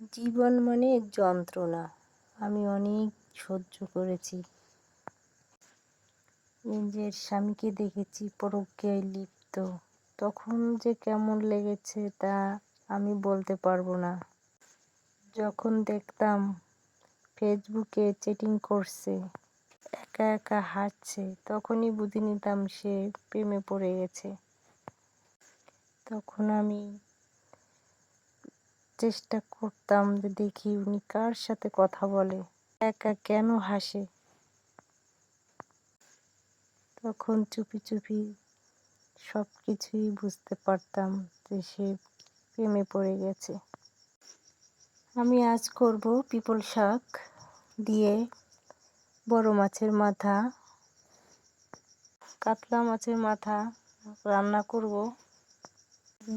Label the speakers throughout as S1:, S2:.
S1: জীবন মানে যন্ত্রণা। আমি অনেক সহ্য করেছি। নিজের স্বামীকে দেখেছি, পরকীয়ায় লিপ্ত। তখন যে কেমন লেগেছে তা আমি বলতে পারব না। যখন দেখতাম ফেসবুকে চ্যাটিং করছে, একা একা হাঁটছে, তখনই বুঝে নিতাম সে প্রেমে পড়ে গেছে। তখন আমি চেষ্টা করতাম যে দেখি উনি কার সাথে কথা বলে, একা কেন হাসে। তখন চুপি চুপি সব কিছুই বুঝতে পারতাম যে সে প্রেমে পড়ে গেছে। আমি আজ করব পিপল শাক দিয়ে বড় মাছের মাথা, কাতলা মাছের মাথা রান্না করব।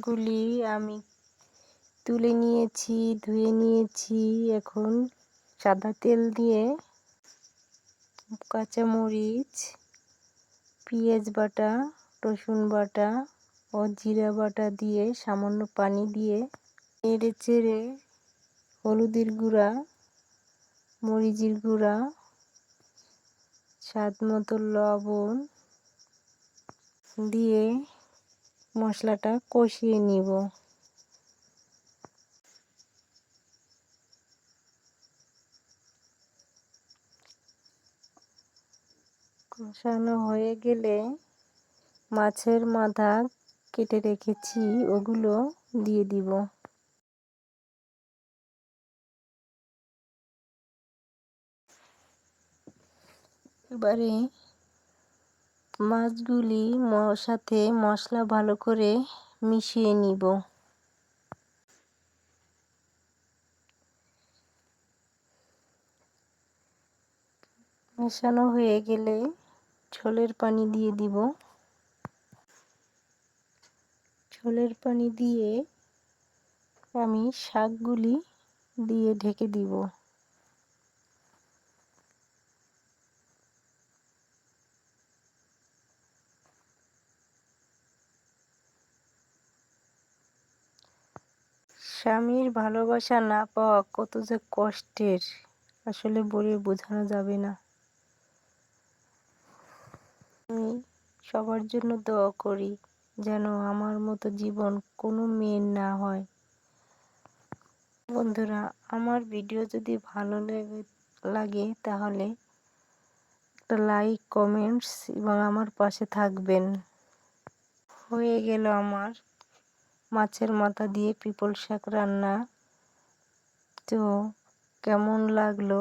S1: গুলি আমি তুলে নিয়েছি, ধুয়ে নিয়েছি। এখন সাদা তেল দিয়ে কাঁচামরিচ, পেঁয়াজ বাটা, রসুন বাটা ও জিরা বাটা দিয়ে সামান্য পানি দিয়ে নেড়ে চেড়ে হলুদের গুঁড়া, মরিচের গুঁড়া, স্বাদ মতো লবণ দিয়ে মশলাটা কষিয়ে নিব। কষানো হয়ে গেলে মাছের মাথা কেটে রেখেছি, ওগুলো দিয়ে দিব। এবারে মাছগুলি সাথে মশলা ভালো করে মিশিয়ে নিব। মেশানো হয়ে গেলে ঝোলের পানি দিয়ে দিব। ঝোলের পানি দিয়ে আমি শাকগুলি দিয়ে ঢেকে দিব। স্বামীর ভালোবাসা না পাওয়া কত যে কষ্টের, আসলে বলে বোঝানো যাবে না। আমি সবার জন্য দোয়া করি যেন আমার মতো জীবন কোনো মেয়ের না হয়। বন্ধুরা, আমার ভিডিও যদি ভালো লাগে লাগে তাহলে একটা লাইক কমেন্টস এবং আমার পাশে থাকবেন। হয়ে গেল আমার মাছের মাথা দিয়ে পিপল শাক রান্না। তো কেমন লাগল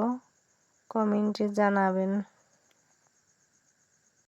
S1: কমেন্টে জানাবেন।